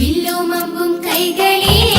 വില്ലുമമ്പും കൈകളിൽ